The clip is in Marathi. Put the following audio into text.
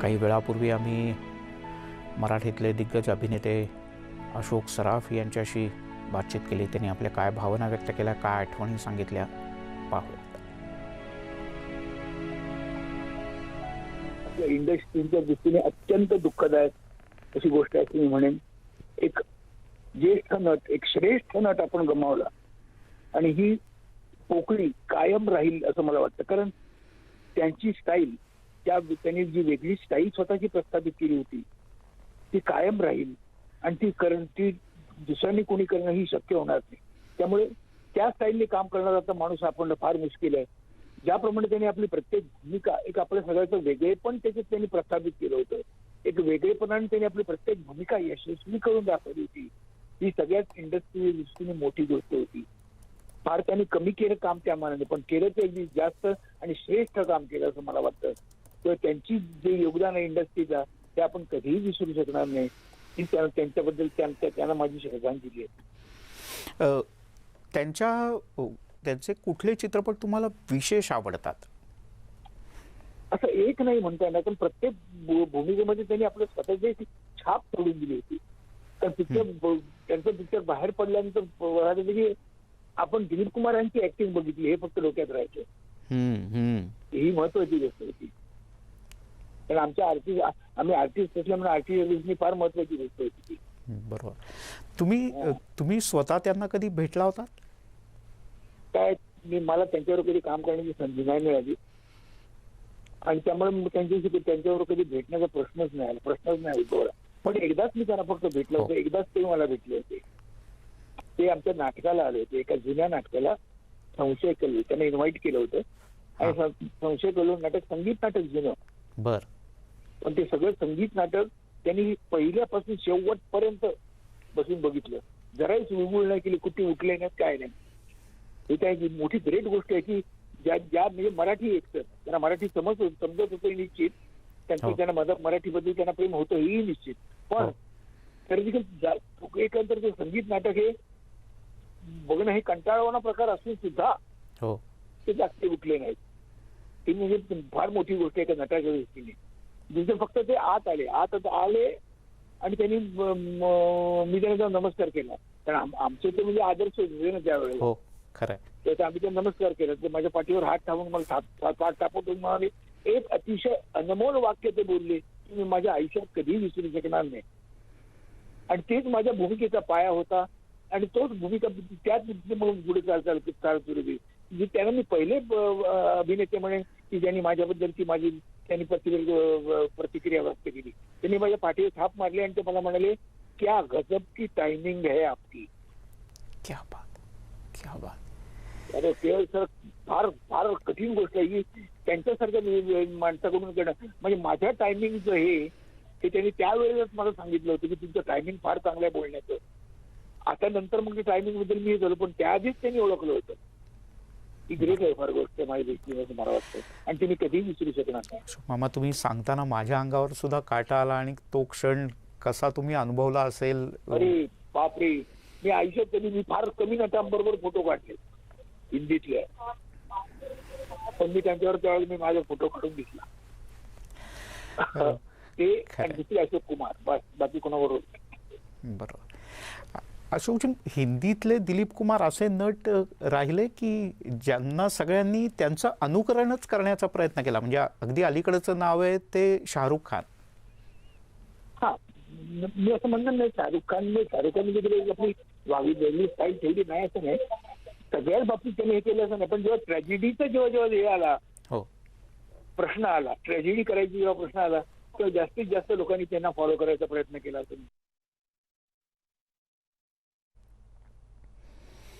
काही वेळापूर्वी आम्ही मराठीतले दिग्गज अभिनेते अशोक सराफ यांच्याशी बातचीत केली. त्यांनी आपल्या काय भावना व्यक्त केल्या काय आठवणी सांगितल्या पाहूयात आपल्या इंडस्ट्रीच्या दृष्टीने अत्यंत दुःखदायक अशी गोष्ट आहे मी म्हणेन. एक ज्येष्ठ नट एक श्रेष्ठ नट आपण गमावला आणि ही पोकळी कायम राहील असं मला वाटतं. कारण त्यांची स्टाईल त्या त्यांनी जी वेगळी स्टाईल स्वतःची प्रस्थापित केली होती ती कायम राहील आणि ती करण ती दुसऱ्यांनी कोणी करणं ही शक्य होणार नाही. त्यामुळे त्या स्टाईलने काम करणारा आता माणूस आपण फार मुश्किल आहे ज्याप्रमाणे त्यांनी आपली प्रत्येक भूमिका एक आपल्या सगळ्याचं वेगळेपण त्याच्यात त्यांनी प्रस्थापित केलं होतं एक वेगळेपणाने त्यांनी आपली प्रत्येक भूमिका यशस्वी करून दाखवली होती. ही सगळ्यात इंडस्ट्री दृष्टीने मोठी गोष्ट होती. फार त्यांनी कमी केलं काम त्या मानाने पण केलं ते अगदी जास्त आणि श्रेष्ठ काम केलं असं मला वाटतं. तर त्यांची जे योगदान आहे इंडस्ट्रीचा ते आपण कधीही विसरू शकणार नाही. ही त्या- त्यांच्याबद्दल त्यांच्या त्यांना माझी श्रद्धांजली आहे. त्यांच्या त्यांचे कुठले चित्रपट तुम्हाला विशेष आवडतात? असं एक नाही म्हणता येणार पण प्रत्येक भूमिकेमध्ये त्यांनी आपलं स्वतःची छाप सोडून दिली होती. तर पिक्चर त्यांचं पिक्चर बाहेर पडल्यानंतर की आपण दिलीप कुमार यांची ऍक्टिंग बघितली हे फक्त डोक्यात राहायचं. ही महत्वाची गोष्ट होती. कारण आमच्या आर्टिस्ट आम्ही आर्टिस्ट असल्यामुळे आर्टिस्ट फार महत्वाची गोष्ट होती ती. बरोबर. तुम्ही अ, तुम्ही स्वतः त्यांना कधी भेटला होता? काय मी मला त्यांच्यावर कधी काम करण्याची संधी नाही मिळाली. आणि त्यामुळे त्यांच्याशी त्यांच्यावर कधी भेटण्याचा प्रश्नच नाही आला. प्रश्नच नाही उद्भवला पण एकदाच मी त्यांना फक्त भेटलो होतो. एकदाच ते मला भेटले होते. ते आमच्या नाटकाला आले होते. एका जुन्या नाटकाला संशय कल्लू. त्यांना इन्व्हाइट केलं होतं. आणि संशय कल्लू नाटक संगीत नाटक जुनं. बर. पण ते सगळं संगीत नाटक त्यांनी पहिल्यापासून शेवटपर्यंत बसून बघितलं. जराही चुळबुळ नाही केली कुठे उठले नाहीत काय नाही. ही त्या एक मोठी ग्रेट गोष्ट आहे की ज्या ज्या म्हणजे मराठी एकतर त्यांना मराठी समज समजत होतं निश्चित त्यांचं हो. त्यांना मदत मराठीबद्दल त्यांना प्रेम होतं हेही निश्चित. पण हो. तरी एकंदर ते संगीत नाटक हे बघणं हे कंटाळवाना प्रकार असून सुद्धा हो. ते जास्त उठले नाहीत. ती म्हणजे फार मोठी गोष्ट आहे एका नटाच्या दृष्टीने दुसरं फक्त ते आत आले. आत आता आले आणि त्यांनी म- त्यांना नमस्कार केला. कारण आम- आमचे ते म्हणजे आदर्श होते ना त्यावेळेला हो खरंय. तर आम्ही त्यांना नमस्कार केला. ते माझ्या पाठीवर हात टाकून मला हात टाकून म्हणाले एक अतिशय अनमोल वाक्य ते बोलले. की मी माझ्या आयुष्यात कधीही विसरू शकणार नाही. आणि तेच माझ्या भूमिकेचा पाया होता. आणि तोच भूमिका त्याच मग पुढे चाल चाल चालत होती. जे त्यांना मी पहिले अभिनेते म्हणेन की ज्यांनी माझ्याबद्दलची माझी त्यांनी प्रतिक्रिया प्रतिक्रिया व्यक्त केली. त्यांनी माझ्या पाठीवर थाप मारली आणि ते मला म्हणाले क्या गजब की टायमिंग है आपकी. क्या बात क्या बात. अरे ते सर फार फार कठीण गोष्ट आहे की त्यांच्यासारख्या माणसाकडून करणं. म्हणजे माझ्या टायमिंगचं हे ते त्यांनी त्यावेळेलाच मला सांगितलं होतं की तुमचं टायमिंग फार चांगलं आहे बोलण्याचं. आता नंतर मग टायमिंगबद्दल मी झालो पण त्याआधीच त्यांनी ओळखलं होतं. ही ग्रेट आहे फार गोष्ट माझ्या दृष्टीने मला वाटतं. आणि ते मी कधीही विसरू शकणार नाही. मामा तुम्ही सांगताना माझ्या अंगावर सुद्धा काटा आला आणि तो क्षण कसा तुम्ही अनुभवला असेल? अरे बापरे. मी आयुष्यात कधी मी फार कमी नटांबरोबर फोटो काढले. हिंदीतले. पण मी त्यांच्यावर त्यावेळेस मी माझा फोटो काढून दिसला हो. ते दुसरे अशोक कुमार. बस बाकी कोणाबरोबर. बरोबर. अशोकजी हिंदीतले दिलीप कुमार असे नट राहिले की ज्यांना सगळ्यांनी त्यांचं अनुकरणच करण्याचा प्रयत्न केला. म्हणजे अगदी अलीकडचं नाव आहे ते शाहरुख खान. हा. म- असं म्हणणार नाही शाहरुख खानने शाहरुख खान म्हणजे आपली वावी वेगळी स्टाईल ठेवली. नाही असं नाही. सगळ्याच बाबतीत त्यांनी हे केलं असं नाही. पण जेव्हा ट्रॅजेडीचा जेव्हा जेव्हा हे आला हो. प्रश्न आला ट्रॅजेडी करायची जेव्हा प्रश्न आला तेव्हा जास्तीत जास्त लोकांनी त्यांना फॉलो करायचा प्रयत्न केला असं